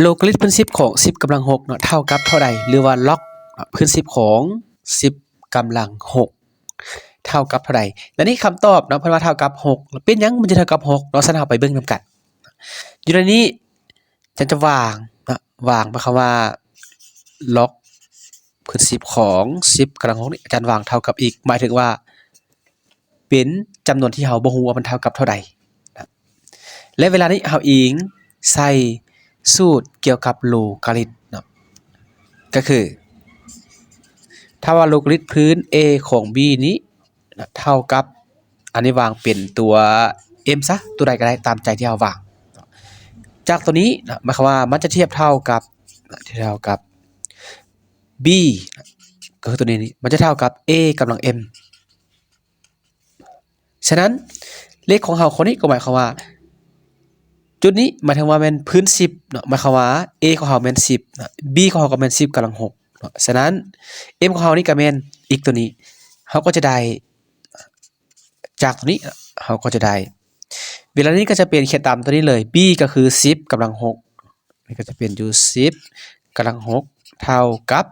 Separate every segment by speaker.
Speaker 1: โลกาลิตพื้น10ของ10กำลัง6เนาะเท่ากับเท่าใดหรือว่าล็อกพื้น10ของ10กำลัง6เท่ากับเท่าใดและนี่คำตอบเนาะเพิ่นว่าเท่ากับ6แล้วเป็นยังมันจะเท่ากับ6เนาะฉะนั้นเราไปเบิ่งนํกันอยู่ในนี้ฉันจะวางนะวางหมายความว่าล็อกพื้น10ของ10กำลัง6นี่อาจารย์วางเท่ากับอีก หมายถึงว่าเป็นจำนวนที่เฮาบ่ฮู้ว่ามันเท่ากับเท่าใดและเวลานี้เฮาอิงใส่ สูตรเกี่ยวกับโลกาลิตเนาะก็คือ ถ้าว่าโลกาลิตพื้น a ของ b นี้นะเท่ากับอันนี้วางเป็นตัว m ซะ ตัวใดก็ได้ตามใจที่เฮาวาง จากตัวนี้นะหมายความว่ามันจะเทียบเท่ากับเท่ากับ b นะก็คือตัวนี้มันจะเท่ากับ a กำลัง m ฉะนั้นเลขของเฮาคนนี้ก็หมายความว่า จุดนี้หมายถึงว่าแม่นพื้น 10เนาะหมายความว่า a ของเฮาแม่น10เนาะ b ของเฮาก็แม่น10กำลัง6เนาะฉะนั้น m ของเฮานี่ก็แม่นอีกตัวนี้เฮาก็จะได้ จากตัวนี้เฮาก็จะได้ เวลานี้ก็จะเป็นเขียนตามตัวนี้เลย b ก็คือ 10กำลัง6นี่ก็จะเป็นอยู่10กำลัง6เท่ากับ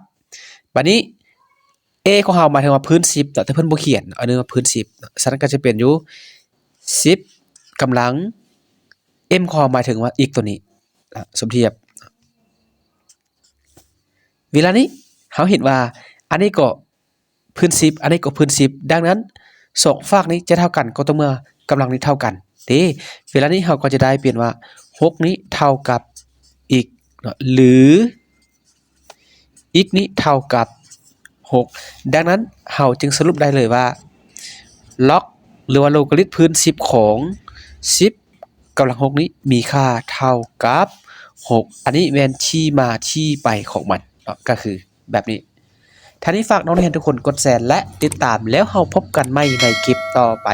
Speaker 1: บัดนี้ a ของเฮาหมายถึงว่าพื้น 10แต่เพิ่นบ่เขียนเอาเนื้อว่าพื้น 10ฉะนั้นก็จะเป็นอยู่10กำลัง m ขอหมายถึงว่าอีกตัวนี้สมเทียบ เวลานี้เฮาเห็นว่าอันนี้ก็พื้น10อันนี้ก็พื้น10ดังนั้นสองฝากนี้จะเท่ากันก็ต่อเมื่อกำลังนี้เท่ากันด้เวลานี้เฮาก็จะได้เปลี่ยนว่า6นี้เท่ากับอีกหรืออีกนี้เท่ากับ 6 ดังนั้นเฮาจึงสรุปได้เลยว่าล็อกหรือว่าโลกาลิตพื้น 10 ของ 10 กำลังหกนี้มีค่าเท่ากับหกอันนี้แมนที่มาที่ไปของมันก็คือแบบนี้ท่านี้ฝากน้องนักเรียนทุกคนกดแชร์และติดตามแล้วเราพบกันใหม่ในคลิปต่อไป